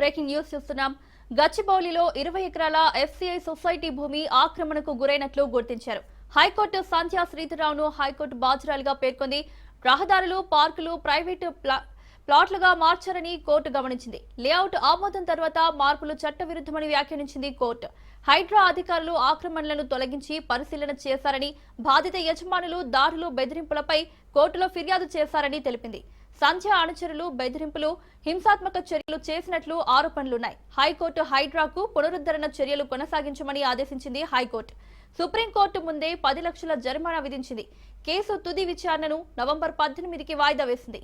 Breaking news చూస్తున్నాం. గచ్చిబౌలిలో ఇరవై ఎకరాల ఎఫ్సీఐ సొసైటీ భూమి ఆక్రమణకు గురైనట్లు గుర్తించారు. హైకోర్టు సంధ్యా శ్రీధరావును హైకోర్టు బాధ్యురాలుగా పేర్కొంది. రహదారులు పార్కులు ప్రైవేటు ప్లా- ప్లాట్లుగా మార్చారని కోర్టు గమనించింది. లేఅవుట్ ఆమోదం తర్వాత మార్పులు చట్టవిరుద్ధమని వ్యాఖ్యానించింది కోర్టు. హైడ్రా అధికారులు ఆక్రమణలను తొలగించి పరిశీలన చేశారని బాధిత యజమానులు దారులు బెదిరింపులపై కోర్టులో ఫిర్యాదు చేశారని తెలిపింది. సంధ్య అనుచరులు బెదిరింపులు హింసాత్మక చర్యలు చేసినట్లు ఆరోపణలున్నాయి. హైకోర్టు హైడ్రాకు పునరుద్ధరణ చర్యలు కొనసాగించమని ఆదేశించింది హైకోర్టు. సుప్రీంకోర్టు ముందే పది లక్షల జరిమానా విధించింది. కేసు తుది విచారణను నవంబర్ పద్దెనిమిదికి వాయిదా వేసింది.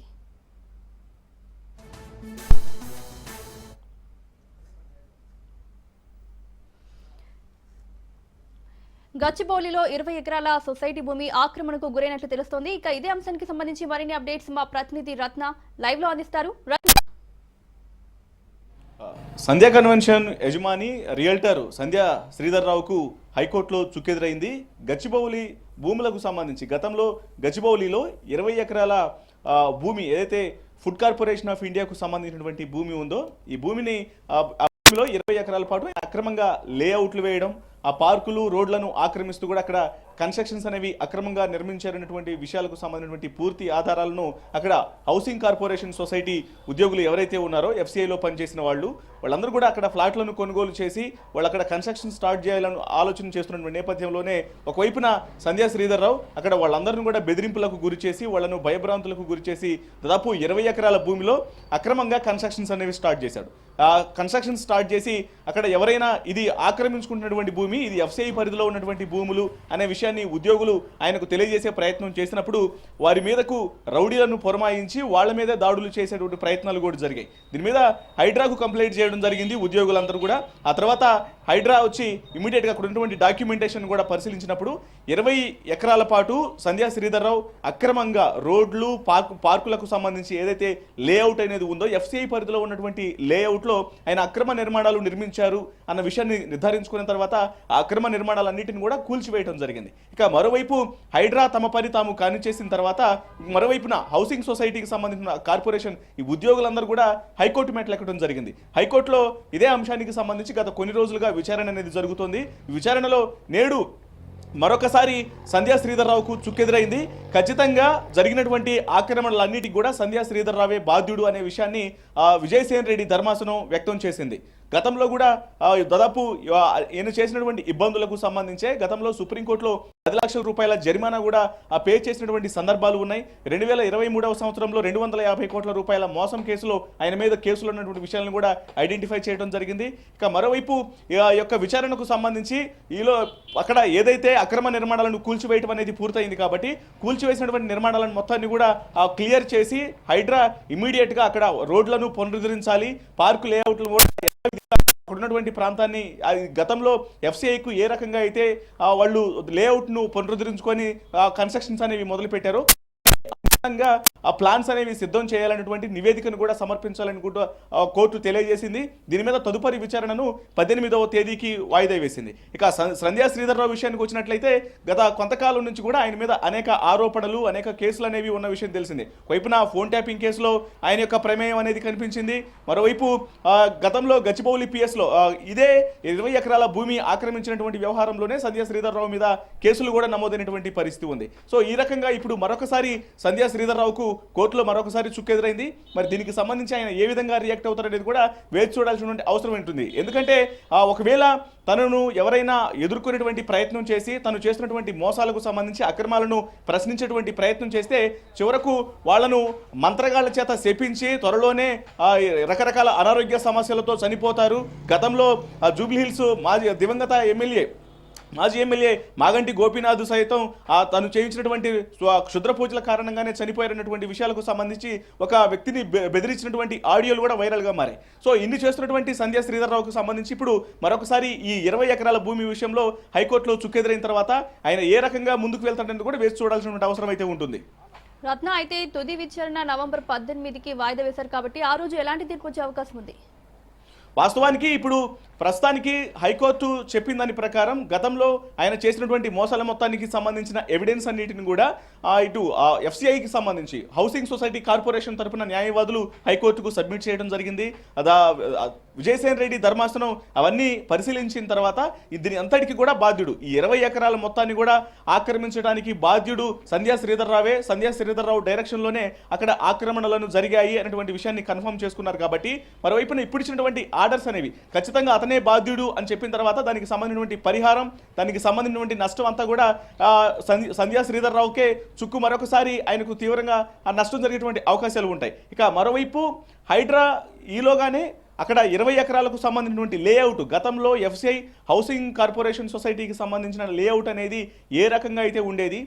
గచ్చిబౌలిలో ఇరవై ఎకరాల సొసైటీ భూమి ఆక్రమణకు గురైనట్లు తెలుస్తోంది. ఇక ఇదే అంశానికి సంబంధించి మరిన్ని అప్డేట్స్ మా ప్రతినిధి రత్న లైవ్లో అందిస్తారు. సంధ్యా కన్వెన్షన్ యజమాని రియల్టర్ సంధ్యా శ్రీధర్ రావుకు హైకోర్టులో చుక్కెదురైంది. గచ్చిబౌలి భూములకు సంబంధించి గతంలో గచ్చిబౌలిలో ఇరవై ఎకరాల భూమి ఏదైతే ఫుడ్ కార్పొరేషన్ ఆఫ్ ఇండియాకు సంబంధించినటువంటి భూమి ఉందో ఈ భూమిని భూమిలో ఇరవై ఎకరాల పాటు అక్రమంగా లేఅవుట్లు వేయడం ఆ పార్కులు రోడ్లను ఆక్రమిస్తూ కూడా అక్కడ కన్స్ట్రక్షన్స్ అనేవి అక్రమంగా నిర్మించారనేటువంటి విషయాలకు సంబంధించినటువంటి పూర్తి ఆధారాలను అక్కడ హౌసింగ్ కార్పొరేషన్ సొసైటీ ఉద్యోగులు ఎవరైతే ఉన్నారో ఎఫ్సీఐలో పనిచేసిన వాళ్ళు వాళ్ళందరూ కూడా అక్కడ ఫ్లాట్లను కొనుగోలు చేసి వాళ్ళు అక్కడ కన్స్ట్రక్షన్ స్టార్ట్ చేయాలని ఆలోచన చేస్తున్నటువంటి నేపథ్యంలోనే ఒకవైపున సంధ్యా శ్రీధర్ రావు అక్కడ వాళ్ళందరిని కూడా బెదిరింపులకు గురి చేసి వాళ్ళను భయభ్రాంతులకు గురి చేసి దాదాపు ఇరవై ఎకరాల భూమిలో అక్రమంగా కన్స్ట్రక్షన్స్ అనేవి స్టార్ట్ చేశాడు. ఆ కన్స్ట్రక్షన్ స్టార్ట్ చేసి అక్కడ ఎవరైనా ఇది ఆక్రమించుకుంటున్నటువంటి భూమి ఇది ఎఫ్సిఐ పరిధిలో ఉన్నటువంటి భూములు అనే విషయం విషయాన్ని ఉద్యోగులు ఆయనకు తెలియజేసే ప్రయత్నం చేసినప్పుడు వారి మీదకు రౌడీలను పొరమాయించి వాళ్ళ మీద దాడులు చేసేటువంటి ప్రయత్నాలు కూడా జరిగాయి. దీని మీద హైడ్రాకు కంప్లైంట్ చేయడం జరిగింది ఉద్యోగులందరూ కూడా. ఆ తర్వాత హైడ్రా వచ్చి ఇమీడియట్గా అక్కడ ఉన్నటువంటి డాక్యుమెంటేషన్ కూడా పరిశీలించినప్పుడు ఇరవై ఎకరాల పాటు సంధ్యా శ్రీధర్రావు అక్రమంగా రోడ్లు పార్కు పార్కులకు సంబంధించి ఏదైతే లేఅవుట్ అనేది ఉందో ఎఫ్సిఐ పరిధిలో ఉన్నటువంటి లేఅవుట్లో ఆయన అక్రమ నిర్మాణాలు నిర్మించారు అన్న విషయాన్ని నిర్ధారించుకున్న తర్వాత ఆ అక్రమ నిర్మాణాలన్నింటిని కూడా కూల్చివేయడం జరిగింది. ఇక మరోవైపు హైడ్రా తమ పని తాము కానిచేసిన తర్వాత మరోవైపున హౌసింగ్ సొసైటీకి సంబంధించిన కార్పొరేషన్ ఈ ఉద్యోగులందరూ కూడా హైకోర్టు మెట్లు ఎక్కడం జరిగింది. హైకోర్టులో ఇదే అంశానికి సంబంధించి గత కొన్ని రోజులుగా విచారణ అనేది జరుగుతోంది. విచారణలో నేడు మరొకసారి సంధ్యా శ్రీధర్రావుకు చుక్కెదురైంది. ఖచ్చితంగా జరిగినటువంటి ఆక్రమణలన్నిటికీ కూడా సంధ్యా శ్రీధర్రావే బాధ్యుడు అనే విషయాన్ని విజయసేన్ రెడ్డి ధర్మాసనం వ్యక్తం చేసింది. గతంలో కూడా దాదాపు ఈయన చేసినటువంటి ఇబ్బందులకు సంబంధించే గతంలో సుప్రీంకోర్టులో పది లక్షల రూపాయల జరిమానా కూడా ఆ, పే చేసినటువంటి సందర్భాలు ఉన్నాయి. రెండు వేల ఇరవై మూడవ సంవత్సరంలో రెండు వందల యాభై కోట్ల రూపాయల మోసం కేసులో ఆయన మీద కేసులు ఉన్నటువంటి విషయాలను కూడా ఐడెంటిఫై చేయడం జరిగింది. ఇక మరోవైపు యొక్క విచారణకు సంబంధించి ఈలో అక్కడ ఏదైతే అక్రమ నిర్మాణాలను కూల్చివేయడం అనేది పూర్తయింది కాబట్టి కూల్చివేసినటువంటి నిర్మాణాలను మొత్తాన్ని కూడా క్లియర్ చేసి హైడ్రా ఇమీడియట్గా అక్కడ రోడ్లను పునరుద్ధరించాలి. పార్కు లేఅవుట్లు కూడా ఉన్నటువంటి ప్రాంతాన్ని అది గతంలో ఎఫ్సిఐకు ఏ రకంగా అయితే వాళ్ళు లేఅవుట్ను పునరుద్ధరించుకొని కన్స్ట్రక్షన్స్ అనేవి మొదలుపెట్టారు ఖచ్చితంగా ఆ ప్లాన్స్ అనేవి సిద్ధం చేయాలన్నటువంటి నివేదికను కూడా సమర్పించాలని కూడా కోర్టు తెలియజేసింది. దీని మీద తదుపరి విచారణను పద్దెనిమిదవ తేదీకి వాయిదా వేసింది. ఇక సంధ్యా శ్రీధర్రావు విషయానికి వచ్చినట్లయితే గత కొంతకాలం నుంచి కూడా ఆయన మీద అనేక ఆరోపణలు అనేక కేసులు అనేవి ఉన్న విషయం తెలిసింది. వైపున ఫోన్ ట్యాపింగ్ కేసులో ఆయన యొక్క ప్రమేయం అనేది కనిపించింది. మరోవైపు గతంలో గచ్చిబౌలి పిఎస్లో ఇదే ఇరవై ఎకరాల భూమి ఆక్రమించినటువంటి వ్యవహారంలోనే సంధ్యా శ్రీధర్రావు మీద కేసులు కూడా నమోదైనటువంటి పరిస్థితి ఉంది. సో ఈ రకంగా ఇప్పుడు మరొకసారి సంధ్యా శ్రీధర్రావుకు కోర్టులో మరొకసారి చుక్కెదురైంది. మరి దీనికి సంబంధించి ఆయన ఏ విధంగా రియాక్ట్ అవుతారనేది కూడా వేచి చూడాల్సినటువంటి అవసరం ఉంటుంది ఎందుకంటే ఒకవేళ తనను ఎవరైనా ఎదుర్కొనేటువంటి ప్రయత్నం చేసి తను చేస్తున్నటువంటి మోసాలకు సంబంధించి అక్రమాలను ప్రశ్నించేటువంటి ప్రయత్నం చేస్తే చివరకు వాళ్ళను మంత్రగాళ్ళ చేత శపించి త్వరలోనే రకరకాల అనారోగ్య సమస్యలతో చనిపోతారు. గతంలో జూబ్లీహిల్స్ మాజీ దివంగత ఎమ్మెల్యే మాజీ ఎమ్మెల్యే మాగంటి గోపీనాథ్ సైతం ఆ తను చేయించినటువంటి క్షుద్ర పూజల కారణంగానే చనిపోయారన్నటువంటి విషయాలకు సంబంధించి ఒక వ్యక్తిని బెదిరించినటువంటి ఆడియోలు కూడా వైరల్గా మారాయి. సో ఇన్ని చేస్తున్నటువంటి సంధ్యా శ్రీధర్రావుకు సంబంధించి ఇప్పుడు మరొకసారి ఈ ఇరవై ఎకరాల భూమి విషయంలో హైకోర్టులో చుక్కెదిరైన తర్వాత ఆయన ఏ రకంగా ముందుకు వెళ్తాడని కూడా వేచి చూడాల్సినటువంటి అవసరం అయితే ఉంటుంది. రత్న అయితే తుది విచారణ నవంబర్ పద్దెనిమిదికి వాయిదా వేశారు కాబట్టి ఆ రోజు ఎలాంటి తీర్పు వచ్చే అవకాశం ఉంది? వాస్తవానికి ఇప్పుడు ప్రస్తుతానికి హైకోర్టు చెప్పిన దాని ప్రకారం గతంలో ఆయన చేసినటువంటి మోసాల మొత్తానికి సంబంధించిన ఎవిడెన్స్ అన్నిటిని కూడా ఆ, ఇటు ఎఫ్సిఐకి సంబంధించి హౌసింగ్ సొసైటీ కార్పొరేషన్ తరపున న్యాయవాదులు హైకోర్టుకు సబ్మిట్ చేయడం జరిగింది. అదా విజయసేన్ రెడ్డి ధర్మాసనం అవన్నీ పరిశీలించిన తర్వాత దీని అంతటికి కూడా బాధ్యుడు. ఈ ఇరవై ఎకరాల మొత్తాన్ని కూడా ఆక్రమించడానికి బాధ్యుడు సంధ్యా శ్రీధర్ రావే. సంధ్యా శ్రీధర్ రావు డైరెక్షన్లోనే అక్కడ ఆక్రమణలను జరిగాయి అనేటువంటి విషయాన్ని కన్ఫర్మ్ చేసుకున్నారు కాబట్టి మరోవైపున ఇప్పుడు ఇచ్చినటువంటి ఆర్డర్స్ అనేవి. ఖచ్చితంగా అతనే బాధ్యుడు అని చెప్పిన తర్వాత దానికి సంబంధించినటువంటి పరిహారం దానికి సంబంధించినటువంటి నష్టం అంతా కూడా సంధ్యా శ్రీధర్ రావుకే చుక్కు మరొకసారి ఆయనకు తీవ్రంగా ఆ నష్టం జరిగేటువంటి అవకాశాలు ఉంటాయి. ఇక మరోవైపు హైడ్రా ఈలోగానే అక్కడ ఇరవై ఎకరాలకు సంబంధించినటువంటి లేఅవుట్ గతంలో ఎఫ్సిఐ హౌసింగ్ కార్పొరేషన్ సొసైటీకి సంబంధించిన లేఅవుట్ అనేది ఏ రకంగా అయితే ఉండేది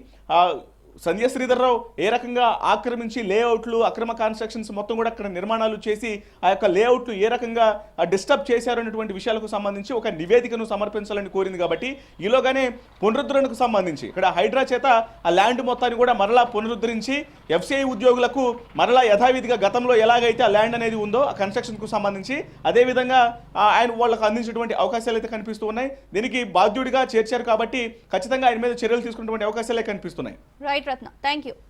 సంధ్య శ్రీధర్రావు ఏ రకంగా ఆక్రమించి లేఅవుట్లు అక్రమ కన్స్ట్రక్షన్స్ మొత్తం కూడా అక్కడ నిర్మాణాలు చేసి ఆ యొక్క లేఅవుట్లు ఏ రకంగా డిస్టర్బ్ చేశారు అనేటువంటి విషయాలకు సంబంధించి ఒక నివేదికను సమర్పించాలని కోరింది కాబట్టి ఈలోగానే పునరుద్ధరణకు సంబంధించి ఇక్కడ హైడ్రా చేత ఆ ల్యాండ్ మొత్తాన్ని కూడా మరలా పునరుద్ధరించి ఎఫ్సిఐ ఉద్యోగులకు మరలా యథావిధిగా గతంలో ఎలాగైతే ఆ ల్యాండ్ అనేది ఉందో ఆ కన్స్ట్రక్షన్కు సంబంధించి అదేవిధంగా ఆయన వాళ్ళకు అందించేటువంటి అవకాశాలు అయితే కనిపిస్తూ ఉన్నాయి. దీనికి బాధ్యుడిగా చేర్చారు కాబట్టి ఖచ్చితంగా ఆయన మీద చర్యలు తీసుకున్నటువంటి అవకాశాలే కనిపిస్తున్నాయి. Right Thank you.